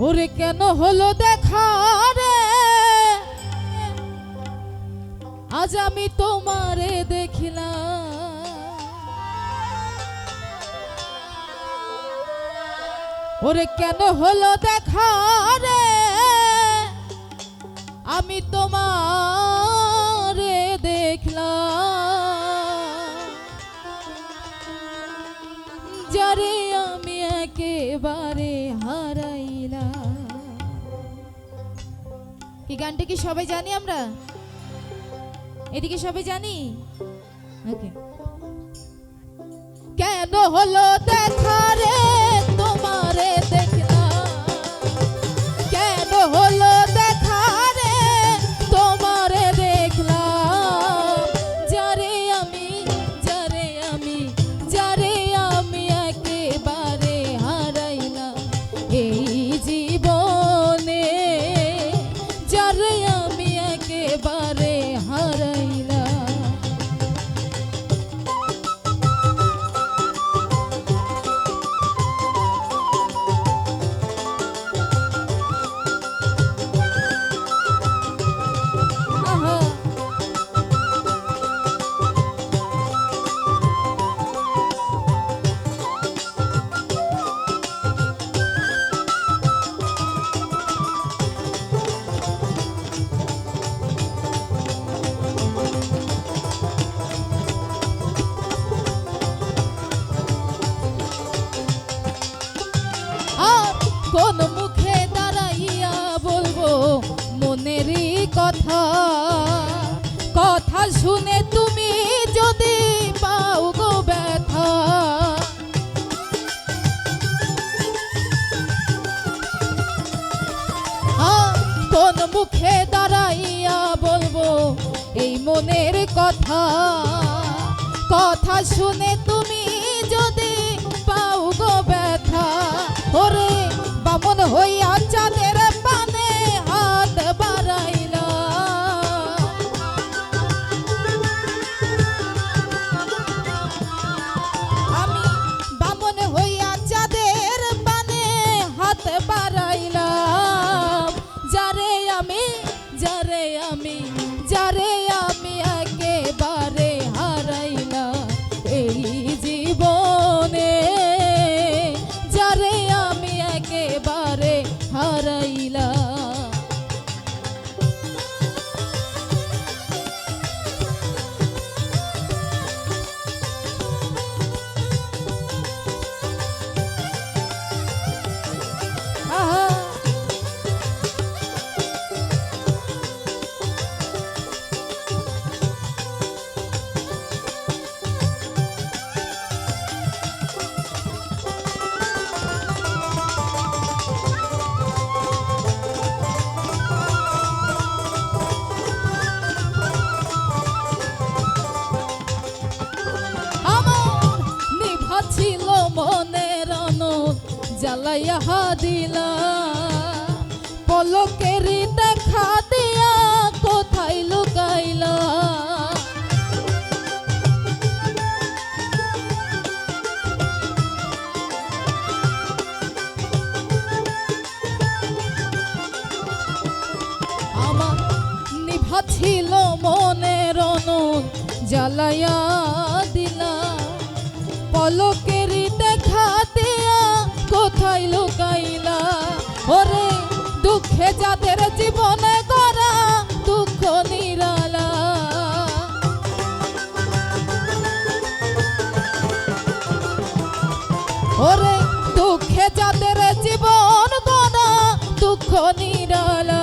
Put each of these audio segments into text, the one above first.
ওরে কেন হলো দেখা রে? আজ আমি তোমারে দেখিলাম। ওরে কেন হলো দেখা রে? আমি তোমারে এই গানটা কি সবাই জানি আমরা? এদিকে সবাই জানি? কেন হলো দেখা রে কথা কথা শুনে তুমি যদি পাও গো ব্যথা, ওরে বামন হইয়া চাঁদের পানে হাত বাড়াইলা। আমি বামন হইয়া চাঁদের হাত যারে আমি যারে আমি যারে আমি জ্বালাইয়া দিলা। পলকেরই দেখা দিয়া কোথায় লুকাইলা। আমার নিভা ছিল মনের জ্বালাইয়া দিলা। দিয়া কোথায় লুকাইলা ওরে, দুঃখে যাদের জীবনে করা দুঃখ নিরালা। ওরে, দুঃখে যাদের জীবন করা দুঃখ নিরালা।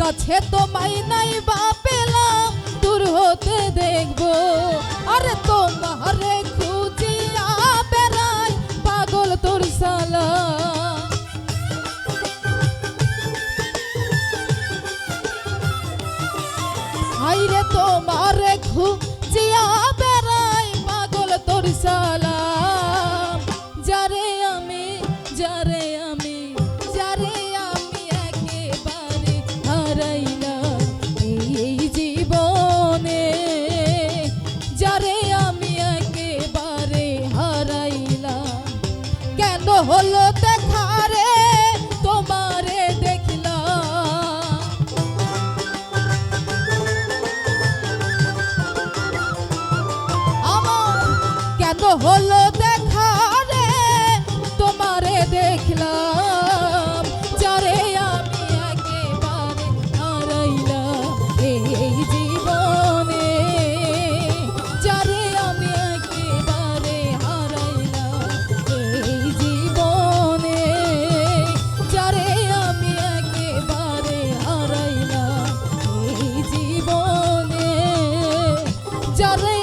কাছে তোমায় নাই বা পেলাম, দূর হতে দেখব। আরে তোমারে খুঁজিয়া বেড়াই পাগল তোর সালা হলো দেখা রে তোমারে দেখলাম। আমার কেন হলো দেখা রে তোমারে দেখলাম। যারে